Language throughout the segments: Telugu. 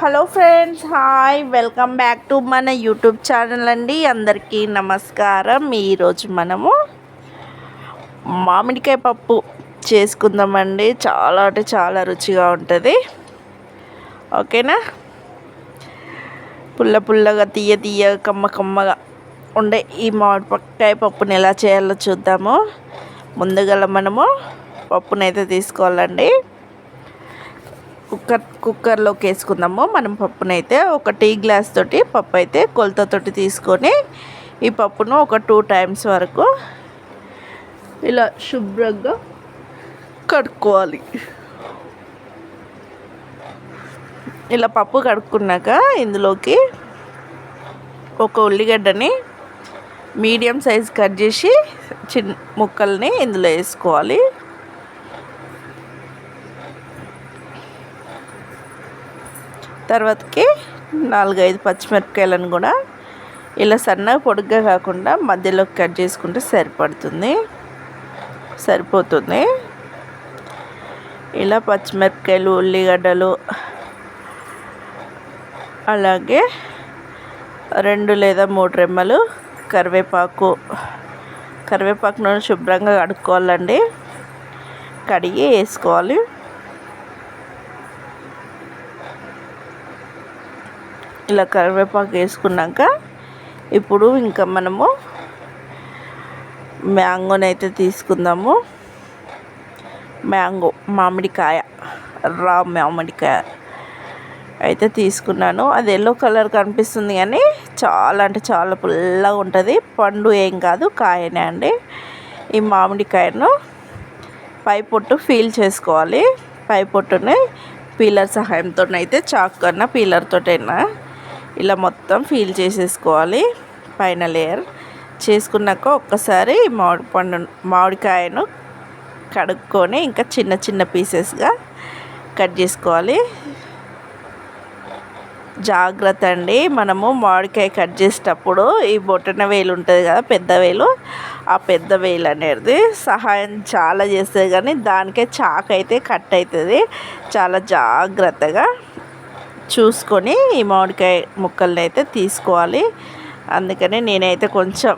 Hello friends hi. Welcome back to మన యూట్యూబ్ ఛానల్ అండి. అందరికీ నమస్కారం. ఈరోజు మనము మామిడికాయ పప్పు చేసుకుందామండి. చాలా అంటే చాలా రుచిగా ఉంటుంది. ఓకేనా? పుల్ల పుల్లగా తీయ తీయ కమ్మ కమ్మగా ఉండే ఈ మామిడికాయ పప్పుని ఎలా చేయాలో చూద్దాము. ముందుగా మనము పప్పునైతే తీసుకోవాలండి. కుక్కర్ కుక్కర్లోకి వేసుకుందాము. మనం పప్పునైతే ఒక టీ గ్లాస్ తోటి పప్పు అయితే కొలతతోటి తీసుకొని ఈ పప్పును ఒక టూ టైమ్స్ వరకు ఇలా శుభ్రంగా కడుక్కోవాలి. ఇలా పప్పు కడుక్కున్నాక ఇందులోకి ఒక ఉల్లిగడ్డని మీడియం సైజ్ కట్ చేసి చిన్న ముక్కల్ని ఇందులో వేసుకోవాలి. తర్వాతకి నాలుగైదు పచ్చిమిరపకాయలను కూడా ఇలా సన్నగా పొడుగ్గా కాకుండా మధ్యలో కట్ చేసుకుంటే సరిపడుతుంది. సరిపోతుంది. ఇలా పచ్చిమిరపకాయలు ఉల్లిగడ్డలు అలాగే రెండు లేదా మూడు రెమ్మలు కరివేపాకు. కరివేపాకును శుభ్రంగా కడుక్కోవాలండి. కడిగి వేసుకోవాలి. ఇలా కరివేపాకు వేసుకున్నాక ఇప్పుడు ఇంకా మనము మ్యాంగోని అయితే తీసుకుందాము. మ్యాంగో మామిడికాయ రా మామిడికాయ అయితే తీసుకున్నాను. అది ఎల్లో కలర్ కనిపిస్తుంది కానీ చాలా అంటే చాలా పుల్లగా ఉంటుంది. పండు ఏం కాదు కాయనే అండి. ఈ మామిడికాయను పై పొట్టు ఫీల్ చేసుకోవాలి. పై పొట్టుని పీలర్ సహాయంతో అయితే చాక్ కన్నా పీలర్తోటైనా ఇలా మొత్తం ఫీల్ చేసేసుకోవాలి. పైన లేయర్ చేసుకున్నాక ఒక్కసారి మామిడి పండు మామిడికాయను కడుక్కొని ఇంకా చిన్న చిన్న పీసెస్గా కట్ చేసుకోవాలి. జాగ్రత్త అండి. మనము మామిడికాయ కట్ చేసేటప్పుడు ఈ బొట్టన వేలు ఉంటుంది కదా పెద్ద వేలు. ఆ పెద్ద వేలు అనేది సహాయం చాలా చేస్తుంది కానీ దానికే చాక్ అయితే కట్ అవుతుంది చాలా జాగ్రత్తగా చూసుకొని ఈ మామిడికాయ ముక్కల్ని అయితే తీసుకోవాలి. అందుకని నేనైతే కొంచెం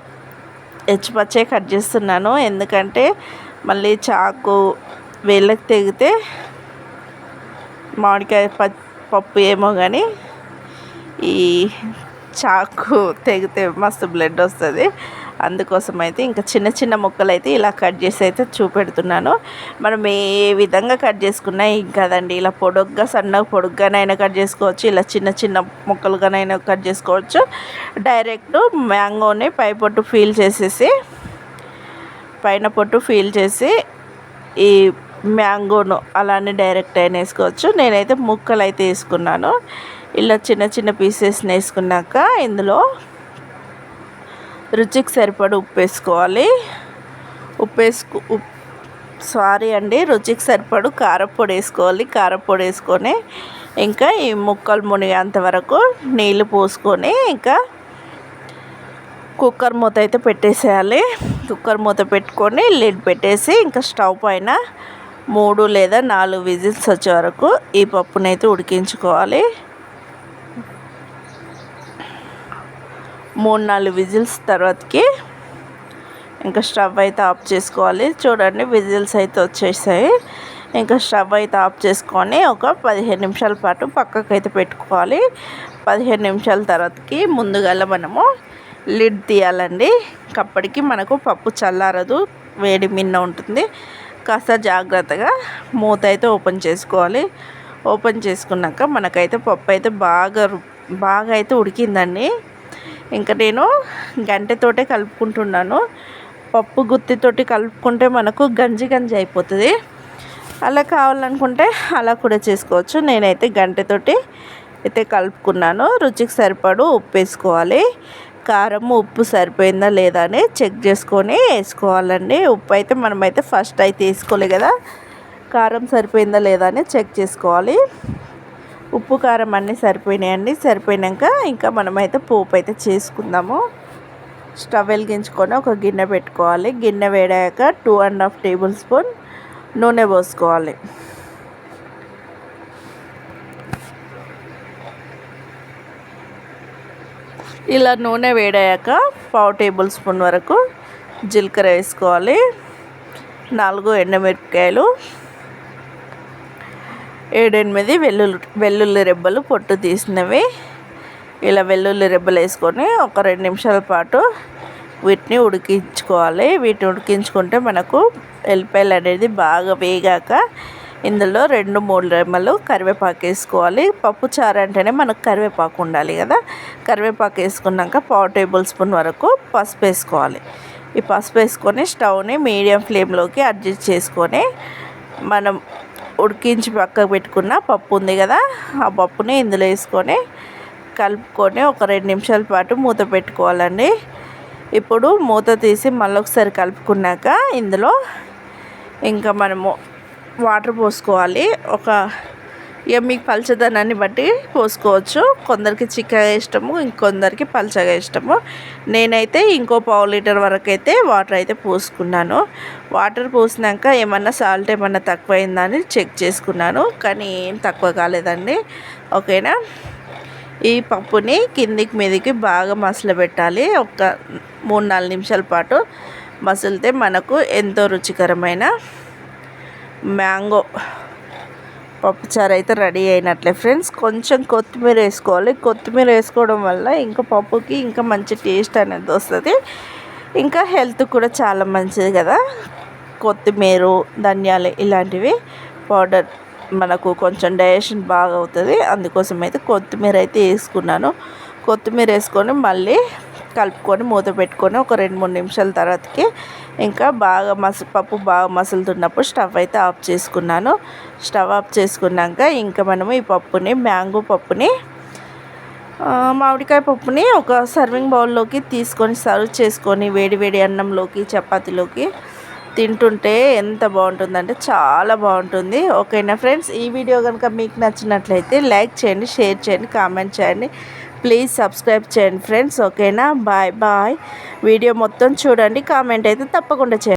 హెచ్చుపచ్చే కట్ చేస్తున్నాను. ఎందుకంటే మళ్ళీ చాకు వేళ్ళకి తెగితే మామిడికాయ పప్పు ఏమో కానీ ఈ చాకు తెగితే మస్తు బ్లడ్ వస్తుంది. అందుకోసం అయితే ఇంకా చిన్న చిన్న ముక్కలు అయితే ఇలా కట్ చేసి అయితే చూపెడుతున్నాను. మనం ఏ విధంగా కట్ చేసుకున్నా కదండి. ఇలా పొడుగ్గా సన్నగా పొడుగ్గానైనా కట్ చేసుకోవచ్చు. ఇలా చిన్న చిన్న ముక్కలుగానైనా కట్ చేసుకోవచ్చు. డైరెక్ట్ మ్యాంగోని పై పొట్టు ఫీల్ చేసేసి పైన పొట్టు ఫీల్ చేసి ఈ మ్యాంగోను అలానే డైరెక్ట్ అయినా వేసుకోవచ్చు. నేనైతే ముక్కలు అయితే వేసుకున్నాను. ఇలా చిన్న చిన్న పీసెస్ని వేసుకున్నాక ఇందులో రుచికి సరిపడి ఉప్పు వేసుకోవాలి. ఉప్పు వేసుకు ఉప్ సారీ అండి రుచికి సరిపడు కారపొడి వేసుకోవాలి. కారపొడి వేసుకొని ఇంకా ఈ ముక్కలు మునిగేంత వరకు నీళ్ళు పోసుకొని ఇంకా కుక్కర్ మూత అయితే పెట్టేసేయాలి. కుక్కర్ మూత పెట్టుకొని లిడ్ పెట్టేసి ఇంకా స్టవ్ పైన మూడు లేదా నాలుగు విజిల్స్ వచ్చే వరకు ఈ పప్పునైతే ఉడికించుకోవాలి. మూడు నాలుగు విజిల్స్ తర్వాతకి ఇంకా స్టవ్ అయితే ఆఫ్ చేసుకోవాలి. చూడండి విజిల్స్ అయితే వచ్చేసాయి. ఇంకా స్టవ్ అయితే ఆఫ్ చేసుకొని ఒక పదిహేను నిమిషాల పాటు పక్కకు అయితే పెట్టుకోవాలి. పదిహేను నిమిషాల తర్వాతకి ముందుగా మనము లిడ్ తీయాలండి. అప్పటికి మనకు పప్పు చల్లారదు వేడి మిన్న ఉంటుంది. కాస్త జాగ్రత్తగా మూత అయితే ఓపెన్ చేసుకోవాలి. ఓపెన్ చేసుకున్నాక మనకైతే పప్పు అయితే బాగా బాగా అయితే ఉడికిందండి. ఇంకా నేను గంటెతోటే కలుపుకుంటున్నాను. పప్పు గుత్తితోటి కలుపుకుంటే మనకు గంజి గంజి అయిపోతుంది. అలా కావాలనుకుంటే అలా కూడా చేసుకోవచ్చు. నేనైతే గంటెతోటి అయితే కలుపుకున్నాను. రుచికి సరిపడు ఉప్పు వేసుకోవాలి. కారం ఉప్పు సరిపోయిందా లేదా అని చెక్ చేసుకొని వేసుకోవాలండి. ఉప్పు అయితే మనమైతే ఫస్ట్ అయితే వేసుకోలే కదా. కారం సరిపోయిందా లేదా అని చెక్ చేసుకోవాలి. ఉప్పు కారం అన్నీ సరిపోయినాయండి. సరిపోయినాక ఇంకా మనమైతే పోపు అయితే చేసుకుందాము. స్టవ్ వెలిగించుకొని ఒక గిన్నె పెట్టుకోవాలి. గిన్నె వేడాక two and half tablespoon నూనె పోసుకోవాలి. ఇలా నూనె వేడాక పావు టేబుల్ స్పూన్ వరకు జీలకర్ర వేసుకోవాలి. నాలుగు ఎండమిరపకాయలు. ఏడెనిమిది వెల్లుల్లి వెల్లుల్లి రెబ్బలు పొట్టు తీసినవి. ఇలా వెల్లుల్లి రెబ్బలు వేసుకొని ఒక రెండు నిమిషాల పాటు వీటిని ఉడికించుకోవాలి. వీటిని ఉడికించుకుంటే మనకు ఎల్లిపాయలు అనేది బాగా వేగాక ఇందులో రెండు మూడు రెమ్మలు కరివేపాకు వేసుకోవాలి. పప్పు చారు అంటేనే మనకు కరివేపాకు ఉండాలి కదా. కరివేపాకు వేసుకున్నాక పావు టేబుల్ స్పూన్ వరకు పసుపు వేసుకోవాలి. ఈ పసుపు వేసుకొని స్టవ్ని మీడియం ఫ్లేమ్లోకి అడ్జస్ట్ చేసుకొని మనం ఉడికించి పక్కకు పెట్టుకున్న పప్పు ఉంది కదా ఆ పప్పుని ఇందులో వేసుకొని కలుపుకొని ఒక రెండు నిమిషాల పాటు మూత పెట్టుకోవాలండి. ఇప్పుడు మూత తీసి మళ్ళీ ఒకసారి కలుపుకున్నాక ఇందులో ఇంకా మనము వాటర్ పోసుకోవాలి. ఒక ఇక మీకు పలచదనాన్ని బట్టి పోసుకోవచ్చు. కొందరికి చిక్కగా ఇష్టము ఇంకొందరికి పలచగా ఇష్టము. నేనైతే ఇంకో పావు లీటర్ వరకు అయితే వాటర్ అయితే పోసుకున్నాను. వాటర్ పోసినాక ఏమన్నా సాల్ట్ ఏమన్నా తక్కువైందని చెక్ చేసుకున్నాను. కానీ ఏం తక్కువ కాలేదండి. ఓకేనా? ఈ పప్పుని కిందికి మీదికి బాగా పెట్టాలి. ఒక మూడు నాలుగు నిమిషాల పాటు మసిలితే మనకు ఎంతో రుచికరమైన మ్యాంగో పప్పుచారు అయితే రెడీ అయినట్లే ఫ్రెండ్స్. కొంచెం కొత్తిమీర వేసుకోవాలి. కొత్తిమీర వేసుకోవడం వల్ల ఇంకా పప్పుకి ఇంకా మంచి టేస్ట్ అనేది వస్తుంది. ఇంకా హెల్త్ కూడా చాలా మంచిది కదా. కొత్తిమీర ధనియాలు ఇలాంటివి పౌడర్ మనకు కొంచెం డైజెషన్ బాగా అవుతుంది. అందుకోసం అయితే కొత్తిమీర అయితే వేసుకున్నాను. కొత్తిమీర వేసుకొని మళ్ళీ కలుపుకొని మూత పెట్టుకొని ఒక రెండు మూడు నిమిషాల తర్వాతకి ఇంకా బాగా మస పప్పు బాగా మసులుతున్నప్పుడు స్టవ్ అయితే ఆఫ్ చేసుకున్నాను. స్టవ్ ఆఫ్ చేసుకున్నాక ఇంకా మనము ఈ పప్పుని మ్యాంగో పప్పుని మామిడికాయ పప్పుని ఒక సర్వింగ్ బౌల్లోకి తీసుకొని సర్వ్ చేసుకొని వేడి వేడి అన్నంలోకి చపాతీలోకి తింటుంటే ఎంత బాగుంటుందంటే చాలా బాగుంటుంది. ఓకేనా ఫ్రెండ్స్? ఈ వీడియో కనుక మీకు నచ్చినట్లయితే లైక్ చేయండి షేర్ చేయండి కామెంట్ చేయండి. ప్లీజ్ సబ్స్క్రైబ్ చేయండి ఫ్రెండ్స్ ఓకేనా బాయ్ బాయ్ వీడియో మొత్తం చూడండి కామెంట్ అయితే తప్పకుండా చేయండి.